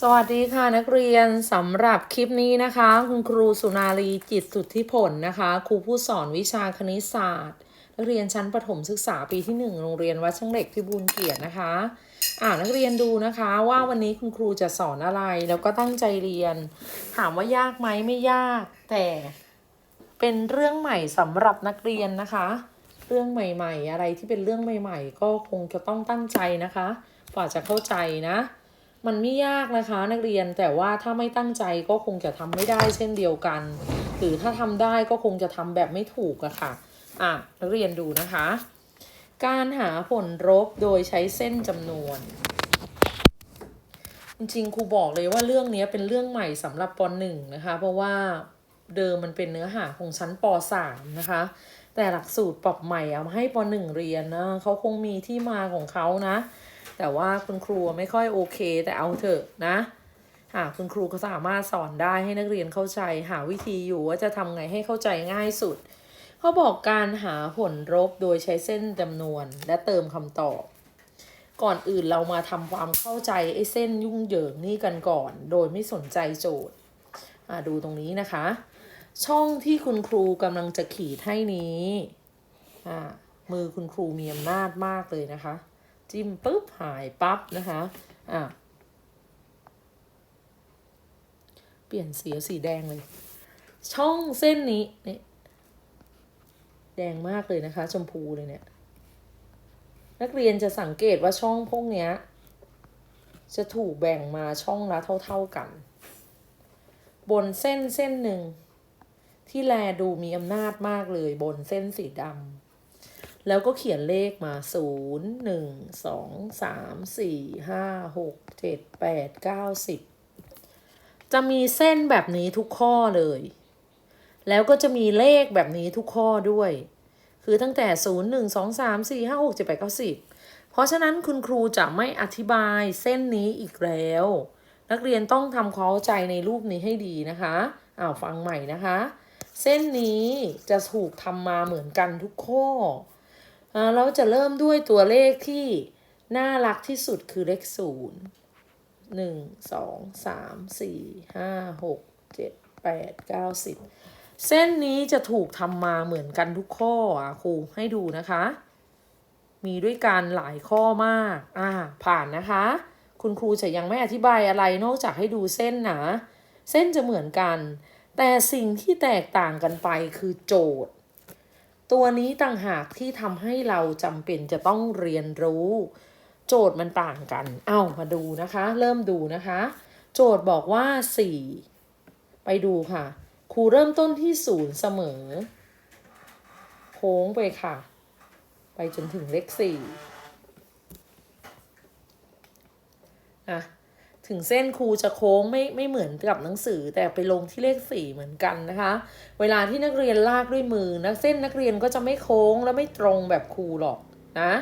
สวัสดีค่ะนักเรียนสำหรับคลิปนี้นะคะ คุณครูสุนารีจิตสุทธิผลนะคะ ครูผู้สอนวิชาคณิตศาสตร์ นักเรียนชั้นประถมศึกษาปีที่ 1 โรงเรียนวัดช่างเหล็กพิบูลเกียรตินะคะอ่านักเรียนดูนะคะว่าวันนี้คุณครูจะสอนอะไรแล้วก็ตั้งใจเรียน ถามว่ายากไหมไม่ยาก แต่เป็นเรื่องใหม่สำหรับนักเรียนนะคะ เรื่องใหม่ ๆ อะไรที่เป็นเรื่องใหม่ ๆ ก็คงจะต้องตั้งใจนะคะกว่าจะเข้าใจนะ มันไม่ยากนะคะนักเรียนแต่ว่าถ้าไม่ตั้งใจก็คงจะทำไม่ได้เช่นเดียวกัน หรือถ้าทำได้ก็คงจะทำแบบไม่ถูกอะค่ะอะนักเรียนดูนะคะ การหาผลลบโดยใช้เส้นจำนวนจริงๆครูบอกเลยว่าเรื่องนี้เป็นเรื่องใหม่สำหรับป .1 นะคะ เพราะว่าเดิมมันเป็นเนื้อหาของชั้นป .3 นะคะ แต่หลักสูตรปรับใหม่เอามาให้ป .1 เรียนนะเขาคงมีที่มาของเขานะ แต่ว่าคุณครูไม่ค่อยโอเค แต่เอาเถอะนะหากคุณครูก็สามารถสอนได้ให้นักเรียนเข้าใจ หาวิธีอยู่ว่าจะทำไงให้เข้าใจง่ายสุดเขาบอกการหาผลลบโดยใช้เส้นจำนวน และเติมคำตอบ ก่อนอื่นเรามาทำความเข้าใจไอ้เส้นยุ่งเหยิงนี่กันก่อน โดยไม่สนใจโจทย์อ่าดูตรงนี้นะคะ ช่องที่คุณครูกำลังจะขีดให้นี้อ่ามือคุณครูมีอำนาจมากเลยนะคะ จิ้มปุ๊บหายปั๊บนะคะอะเปลี่ยนสีสีแดงเลย ช่องเส้นนี้เนี่ยแดงมากเลยนะคะ ชมพูเลยเนี่ย นักเรียนจะสังเกตว่าช่องพวกเนี้ย จะถูกแบ่งมาช่องละเท่า ๆกัน บนเส้นเส้นหนึ่ง ที่แลดูมีอำนาจมากเลยบนเส้นสีดำ แล้วก็เขียนเลขมา 0 1 2 3 4 5 6 7 8 9 10 จะมีเส้นแบบนี้ทุกข้อเลย แล้วก็จะมีเลขแบบนี้ทุกข้อด้วย คือตั้งแต่ 0 1 2 3 4 5 6 7 8 9 10 เพราะฉะนั้นคุณครูจะไม่อธิบายเส้นนี้อีกแล้ว นักเรียนต้องทำความเข้าใจในรูปนี้ให้ดีนะคะอ้าวฟังใหม่นะคะ เส้นนี้จะถูกทำมาเหมือนกันทุกข้อ เราจะเริ่มด้วยตัวเลขที่น่ารักที่สุดคือเลขศูนย์หนึ่งสองสามสี่ห้าหกเจ็ดแปดเก้าสิบเส้นนี้จะถูกทำมาเหมือนกันทุกข้ออะครูให้ดูนะคะ มีด้วยกันหลายข้อมาก อ่า ผ่านนะคะ คุณครูจะยังไม่อธิบายอะไรนอกจากให้ดูเส้นนะ เส้นจะเหมือนกัน แต่สิ่งที่แตกต่างกันไปคือโจทย์ ตัวนี้ต่างหากที่ทำให้เราจำเป็นจะต้องเรียนรู้ โจทย์มันต่างกัน เอามาดูนะคะ เริ่มดูนะคะ โจทย์บอกว่า 4 ไปดูค่ะ ครูเริ่มต้นที่ศูนย์เสมอ โค้งไปค่ะ ไปจนถึงเลขสี่อะ ถึงเส้นครูจะโค้งไม่ไม่เหมือนกับหนังสือ แต่ไปลงที่เลขสี่เหมือนกันนะคะ เวลาที่นักเรียนลากด้วยมือนะเส้นนักเรียนก็จะไม่โค้งและไม่ตรงแบบครูหรอกนะ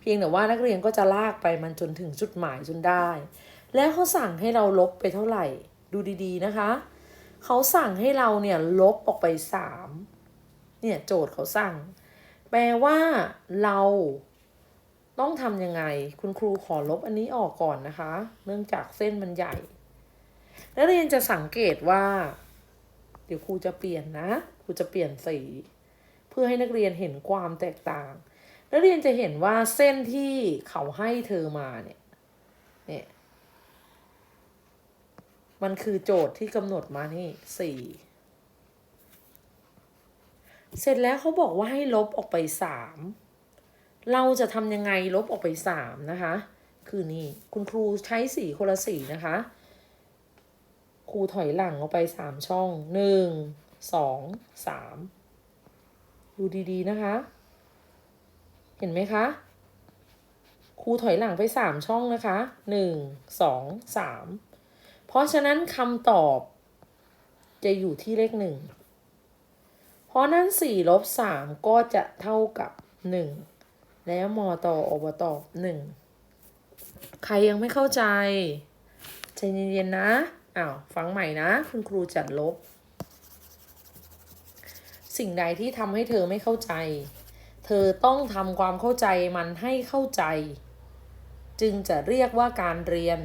เพียงแต่ว่านักเรียนก็จะลากไปมันจนถึงจุดหมายจนได้ แล้วเขาสั่งให้เราลบไปเท่าไหร่ ดูดีๆนะคะเขาสั่งให้เราเนี่ยลบออกไปสามเนี่ยโจทย์เขาสั่ง แปลว่าเรา ต้องทำยังไง คุณครูขอลบอันนี้ออกก่อนนะคะ เนื่องจากเส้นมันใหญ่ นักเรียนจะสังเกตว่า เดี๋ยวครูจะเปลี่ยนนะ ครูจะเปลี่ยนสี เพื่อให้นักเรียนเห็นความแตกต่าง นักเรียนจะเห็นว่าเส้นที่เขาให้เธอมาเนี่ย เนี่ย มันคือโจทย์ที่กำหนดมานี่สี่เสร็จแล้วเขาบอกว่าให้ลบออกไปสาม เราจะทำยังไงลบออกไปสามนะคะ คือนี่คุณครูใช้สีคนละสีนะคะ ครูถอยหลังออกไปสามช่องหนึ่งสองสามดูดีๆนะคะ เห็นไหมคะ ครูถอยหลังไปสามช่องนะคะหนึ่งสองสามเพราะฉะนั้นคำตอบจะอยู่ที่เลขหนึ่งเพราะนั้นสี่ลบสามก็จะเท่ากับหนึ่ง แล้วมอต่ออบตหนึ่งใครยังไม่เข้าใจใจเย็นๆนะอ้าวฟังใหม่นะ คุณครูจัดลบ สิ่งใดที่ทำให้เธอไม่เข้าใจ เธอต้องทำความเข้าใจมันให้เข้าใจ จึงจะเรียกว่าการเรียน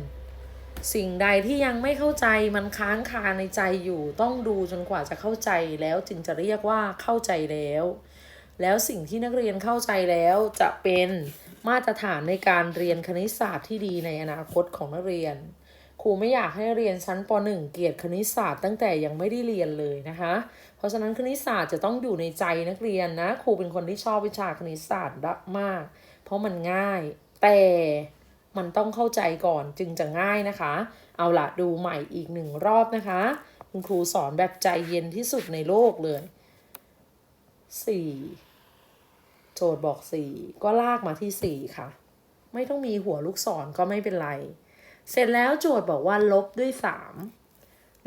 สิ่งใดที่ยังไม่เข้าใจมันค้างคาในใจอยู่ ต้องดูจนกว่าจะเข้าใจแล้วจึงจะเรียกว่าเข้าใจแล้ว แล้วสิ่งที่นักเรียนเข้าใจแล้วจะเป็นมาตรฐานในการเรียนคณิตศาสตร์ที่ดีในอนาคตของนักเรียน ครูไม่อยากให้เรียนชั้นป .1 เกลียดคณิตศาสตร์ตั้งแต่ยังไม่ได้เรียนเลยนะคะ เพราะฉะนั้นคณิตศาสตร์จะต้องอยู่ในใจนักเรียนนะครูเป็นคนที่ชอบวิชาคณิตศาสตร์มาก เพราะมันง่าย แต่มันต้องเข้าใจก่อนจึงจะง่ายนะคะ เอาละดูใหม่อีกหนึ่งรอบนะคะ คุณครูสอนแบบใจเย็นที่สุดในโลกเลยสี่ โจทย์บอกสี่ก็ลากมาที่สี่ค่ะ ไม่ต้องมีหัวลูกศรก็ไม่เป็นไร เสร็จแล้วโจทย์บอกว่าลบด้วยสาม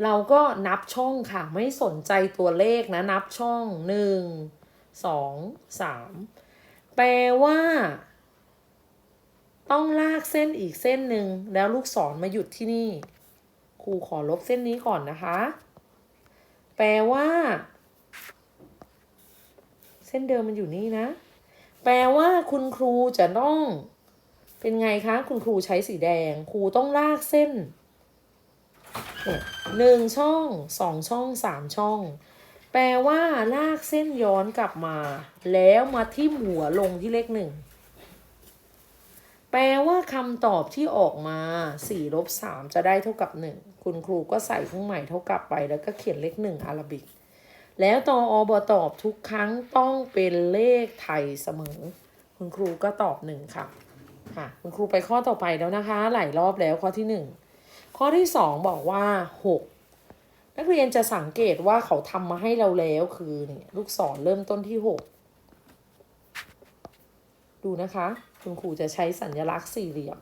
เราก็นับช่องค่ะ ไม่สนใจตัวเลขนะ นับช่องหนึ่งสองสามแปลว่า ต้องลากเส้นอีกเส้นหนึ่งแล้วลูกศรมาหยุดที่นี่ ครูขอลบเส้นนี้ก่อนนะคะ แปลว่า เส้นเดิมมันอยู่นี่นะ แปลว่าคุณครูจะต้อง เป็นไงคะ คุณครูใช้สีแดง ครูต้องลากเส้นเนี่ยหนึ่งช่องสองช่องสามช่อง แปลว่าลากเส้นย้อนกลับมา แล้วมาทิ่มหัวลงที่เลขหนึ่งแปลว่าคำตอบที่ออกมา4ลบ3จะได้เท่ากับ 1 คุณครูก็ใส่เครื่องหมายเท่ากับไปแล้วก็เขียนเลข1อาราบิก แล้วตออบตอบทุกครั้งต้องเป็นเลขไทยเสมอ คุณครูก็ตอบ1ค่ะ ค่ะ คุณครูไปข้อต่อไปแล้วนะคะ หลายรอบแล้วข้อที่1ข้อที่2บอกว่า6นักเรียนจะสังเกตว่าเขาทำมาให้เราแล้วคือเนี่ยลูกศรเริ่มต้นที่6ดูนะคะ คุณครูจะใช้สัญลักษณ์สี่เหลี่ยม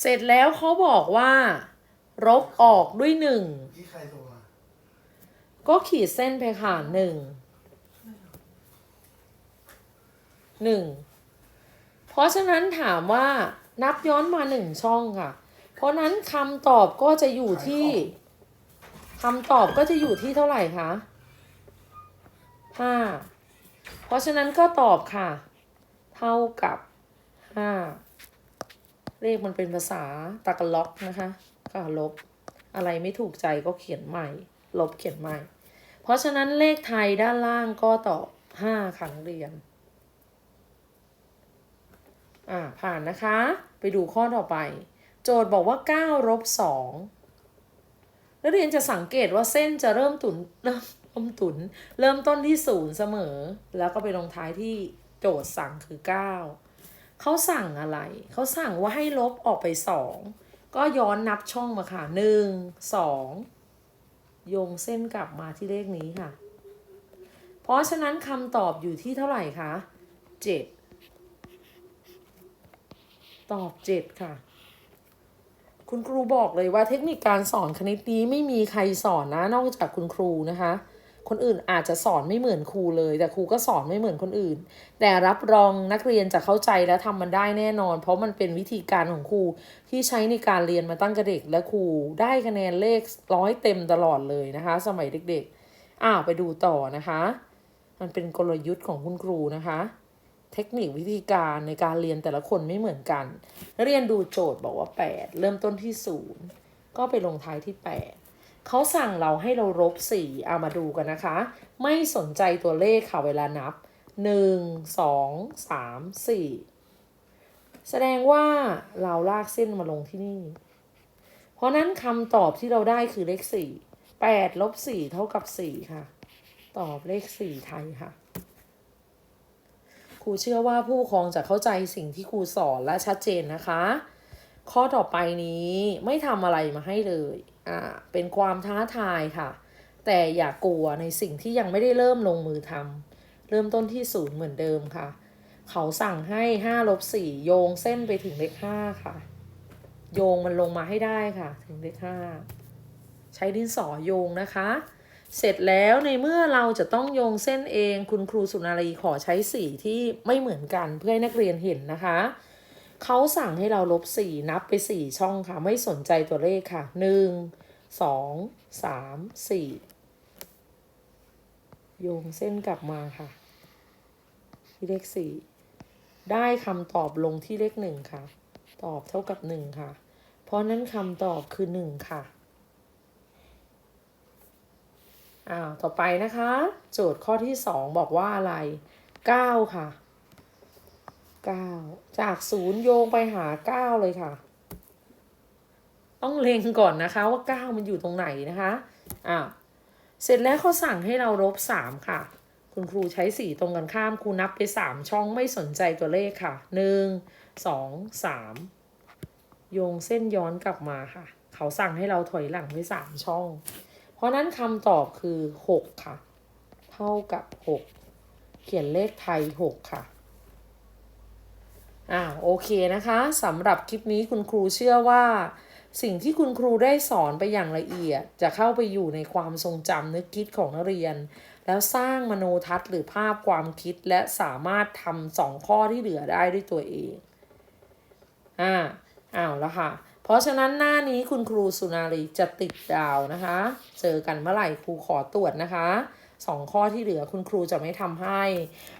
เสร็จแล้วเขาบอกว่า ลบออกด้วยหนึ่งเมื่อกี้ใครโทรมาก็ขีดเส้นไปค่ะหนึ่งหนึ่งเพราะฉะนั้นถามว่านับย้อนมาหนึ่งช่องค่ะ เพราะนั้นคำตอบก็จะอยู่ที่คำตอบก็จะอยู่ที่เท่าไหร่คะห้าเพราะฉะนั้นก็ตอบค่ะ เท่ากับห้าเลขมันเป็นภาษาตากล็อกนะคะ ก็ลบ อะไรไม่ถูกใจก็เขียนใหม่ ลบเขียนใหม่ เพราะฉะนั้นเลขไทยด้านล่างก็ตอบห้าครั้งเรียน อ่าผ่านนะคะ ไปดูข้อต่อไป โจทย์บอกว่าเก้าลบสองนักเรียนจะสังเกตว่าเส้นจะเริ่มตุนเริ่มเริ่มตุน เริ่มต้นที่ศูนย์เสมอ แล้วก็ไปลงท้ายที่โจทย์สั่งคือเก้าเขาสั่งอะไร เขาสั่งว่าให้ลบออกไปสอง ก็ย้อนนับช่องมาค่ะหนึ่งสองโยงเส้นกลับมาที่เลขนี้ค่ะ เพราะฉะนั้นคำตอบอยู่ที่เท่าไหร่คะเจ็ดตอบเจ็ดค่ะ คุณครูบอกเลยว่าเทคนิคการสอนคณิตนี้ไม่มีใครสอนนะนอกจากคุณครูนะคะ คนอื่นอาจจะสอนไม่เหมือนครูเลย แต่ครูก็สอนไม่เหมือนคนอื่น แต่รับรองนักเรียนจะเข้าใจและทำมันได้แน่นอน เพราะมันเป็นวิธีการของครูที่ใช้ในการเรียนมาตั้งแต่เด็กและครูได้คะแนนเลขร้อยเต็มตลอดเลยนะคะ สมัยเด็กๆอ้าวไปดูต่อนะคะ มันเป็นกลยุทธ์ของคุณครูนะคะ เทคนิควิธีการในการเรียนแต่ละคนไม่เหมือนกัน เรียนดูโจทย์บอกว่า 8 เริ่มต้นที่ 0 ก็ไปลงท้ายที่ 8 เขาสั่งเราให้เราลบ4เอามาดูกันนะคะ ไม่สนใจตัวเลขค่ะเวลานับ 1 2 3 4 แสดงว่าเราลากเส้นมาลงที่นี่ เพราะนั้นคำตอบที่เราได้คือเลข 4 8ลบ4เท่ากับ 4 ค่ะ ตอบเลข 4 ไทยค่ะครูเชื่อว่าผู้ปกครองจะเข้าใจสิ่งที่ครูสอนและชัดเจนนะคะ ข้อต่อไปนี้ไม่ทำอะไรมาให้เลย อ่าเป็นความท้าทายค่ะ แต่อย่ากลัวในสิ่งที่ยังไม่ได้เริ่มลงมือทำเริ่มต้นที่ศูนย์เหมือนเดิมค่ะ เขาสั่งให้ห้าลบสี่โยงเส้นไปถึงเลขห้าค่ะ โยงมันลงมาให้ได้ค่ะ ถึงเลขห้าใช้ดินสอโยงนะคะ เสร็จแล้วในเมื่อเราจะต้องโยงเส้นเองคุณครูสุนารีขอใช้สีที่ไม่เหมือนกันเพื่อให้นักเรียนเห็นนะคะเขาสั่งให้เราลบสี่นับไปสี่ช่องค่ะ ไม่สนใจตัวเลขค่ะหนึ่ง สองสามสี่โยงเส้นกลับมาค่ะ ที่เลขสี่ได้คำตอบลงที่เลขหนึ่งค่ะ ตอบเท่ากับหนึ่งค่ะ เพราะนั้นคำตอบคือหนึ่งค่ะอ้าวต่อไปนะคะ โจทย์ข้อที่สองบอกว่าอะไรเก้าค่ะเก้าจากศูนย์โยงไปหาเก้าเลยค่ะ ต้องเล็งก่อนนะคะว่าก้ามันอยู่ตรงไหนนะคะอ้าเสร็จแล้วเขาสั่งให้เราลบสามค่ะ คุณครูใช้สีตรงกันข้ามครูนับไปสามช่องไม่สนใจตัวเลขค่ะหนึ่งสองสามโยงเส้นย้อนกลับมาค่ะ เขาสั่งให้เราถอยหลังไปสามช่อง เพราะนั้นคำตอบคือหกค่ะ เท่ากับหกเขียนเลขไทยหกค่ะอ่าโอเคนะคะสำหรับคลิปนี้คุณครูเชื่อว่า สิ่งที่คุณครูได้สอนไปอย่างละเอียด จะเข้าไปอยู่ในความทรงจำนึกคิดของนักเรียน แล้วสร้างมโนทัศน์หรือภาพความคิดและสามารถทำสองข้อที่เหลือได้ด้วยตัวเองอ่าอ้าวแล้วค่ะ เพราะฉะนั้นหน้านี้คุณครูสุนารีจะติดดาวนะคะ เจอกันเมื่อไหร่ครูขอตรวจนะคะ สองข้อที่เหลือคุณครูจะไม่ทำให้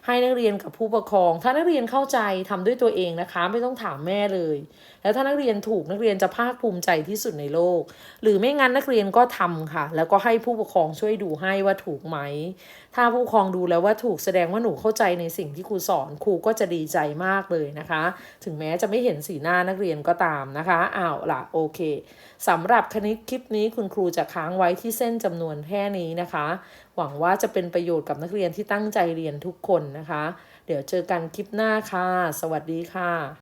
ให้นักเรียนกับผู้ปกครอง ถ้านักเรียนเข้าใจทำด้วยตัวเองนะคะ ไม่ต้องถามแม่เลย แล้วถ้านักเรียนถูกนักเรียนจะภาคภูมิใจที่สุดในโลก หรือไม่งั้นนักเรียนก็ทำค่ะ แล้วก็ให้ผู้ปกครองช่วยดูให้ว่าถูกไหม ถ้าผู้ปกครองดูแล้วว่าถูกแสดงว่าหนูเข้าใจในสิ่งที่ครูสอนครูก็จะดีใจมากเลยนะคะ ถึงแม้จะไม่เห็นสีหน้านักเรียนก็ตามนะคะอ้าวล่ะโอเคสำหรับคณิตคลิปนี้คุณครูจะค้างไว้ที่เส้นจำนวนแค่นี้นะคะ หวังว่าจะเป็นประโยชน์กับนักเรียนที่ตั้งใจเรียนทุกคนนะคะ เดี๋ยวเจอกันคลิปหน้าค่ะ สวัสดีค่ะ